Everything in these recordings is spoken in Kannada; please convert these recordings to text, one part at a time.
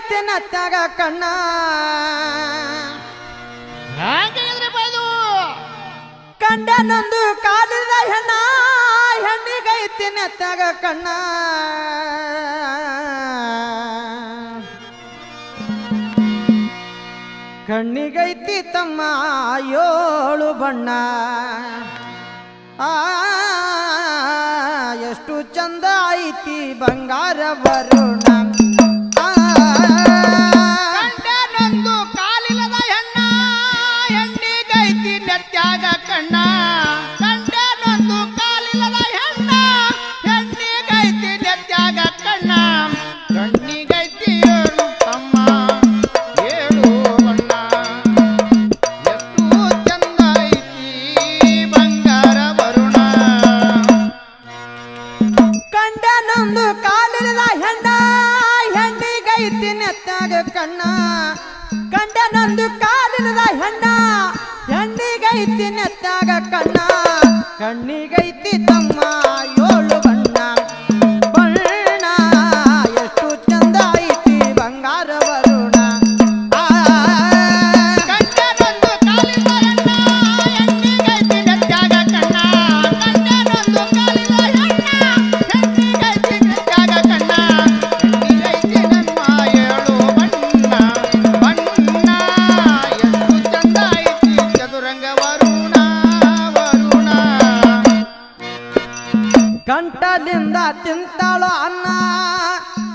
ಹೆಣ್ಣಿಗೈತಿ ನತ್ತಾಗ ಕಣ್ಣ. ಕಂಡ ನಂದು ಕಾಲಿದ ಹೆಣ್ಣ ಹೆಣ್ಣಿಗೈತಿ ನತ್ತಾಗ ಕಣ್ಣ. ಕಣ್ಣಿಗೈತಿ ತಮ್ಮ ಏಳು ಬಣ್ಣ. ಆ ಎಷ್ಟು ಚಂದ ಐತಿ ಬಂಗಾರ ವರುಣ. ಕಣ್ಣ. ಕಂಡನೊಂದು ಕಾಲಿರದ ಹೆಣ್ಣ. ಹೆಣ್ಣಿಗೈತಿ ನೆತ್ತಾಗ ಕಣ್ಣ. ಕಣ್ಣಿಗೈತಿ ಗಂಟಲಿಂದ ತಿಂತಾಳೋ ಅನ್ನ.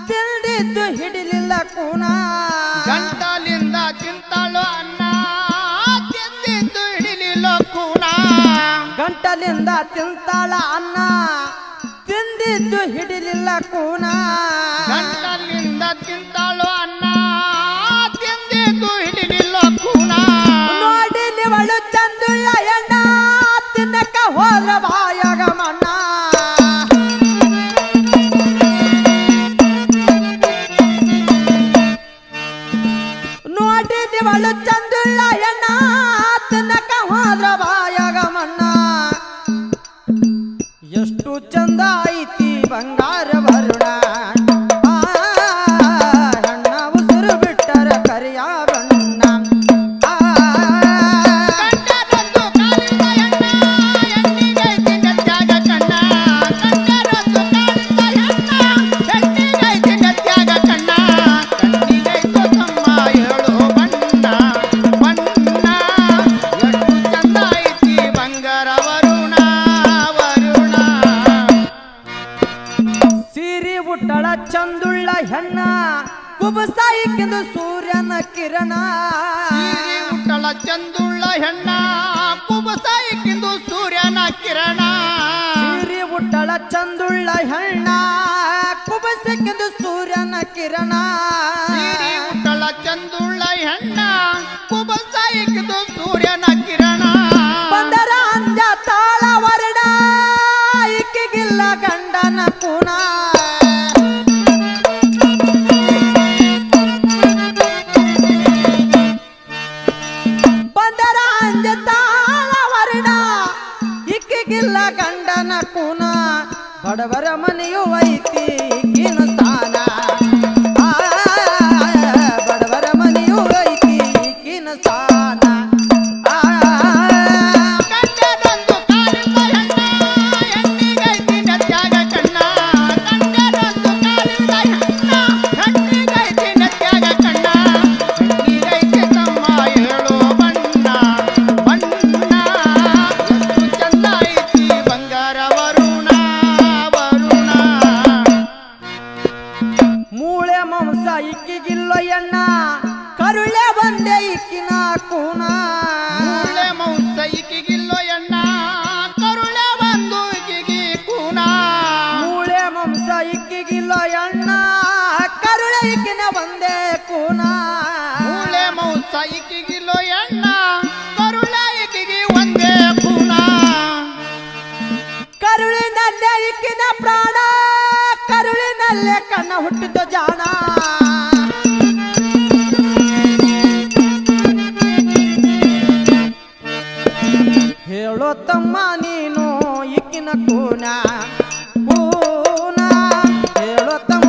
ತಿಳಿದಿದ್ದು ಹಿಡಿಲಿಲ್ಲ ಕೂಣ ಗಂಟಲಿಂದ ತಿಂತಾಳೋ ಅನ್ನ. ತಿಂದಿದ್ದು ಹಿಡಿಲಿಲ್ಲ ಕೂಣ ಗಂಟಲಿಂದ ತಿಂತಾಳ ಅನ್ನ. ತಿಂದಿದ್ದು ಹಿಡಿಲಿಲ್ಲ ಕೂಣ ಗಂಟಲಿಂದ ತಿಂತಾಳು ಅನ್ನ. ತಿಂದಿದ್ದು ಹಿಡಿಲಿಲ್ಲ ಕೂನ. ನೋಡಿಲಿವಳು ಚಂದುಳ್ಳ ಎಣ್ಣ. ತಿನ್ನಕ್ಕ ಹೋದ್ರ ಬಾಯಾಗ ಬಂಗಾರ ಚಂದುಳ್ಳ ಹೆಣ್ಣ ಕುಬಸಾಯಿಕೆಂದು ಸೂರ್ಯನ ಕಿರಣ. ಸೀರೆ ಉಟ್ಟಳ ಚಂದುಳ್ಳ ಹೆಣ್ಣ ಕುಬಸಾಯಿಕಿಂದು ಸೂರ್ಯನ ಕಿರಣ. ಸೀರಿ ಉಟ್ಟಳ ಚಂದುಳ್ಳ ಹೆಣ್ಣ ಕುಬಸಕ್ಕೆಂದು ಸೂರ್ಯನ ಕಿರಣ. ಸೀರೆ ಉಟ್ಟಳ ಚಂದುಳ್ಳ ಹೆಣ್ಣ ಕುಬಸಾಯಿಕಿಂದು ಸೂರ್ಯನ ಇಕ್ಕಿಗಿಲ್ಲ ಗಂಡನ ಕುನ ಬಡವರ ಮನೆಯು ಐತಿ जाना ಹೇಳೋ ತಮ್ಮ ನೀನು ಇಕ್ಕಿನ ಕೂನ ಕೂನ. ಹೇಳೋ ತಮ್ಮ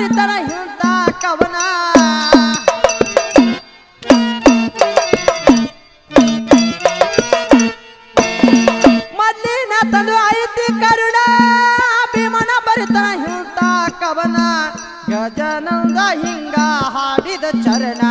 ಬರಿತಾರ ಇಂಥ ಕವನ. ಮೊದಲಿನ ತಂದು ಐತಿ ಕರುಣ ಅಭಿಮಾನ ಬರಿತಾರ ಇಂಥ ಕವನ. ಗಜನಂದ ಹಿಂಗ ಹಾಡಿದ ಚರಣ.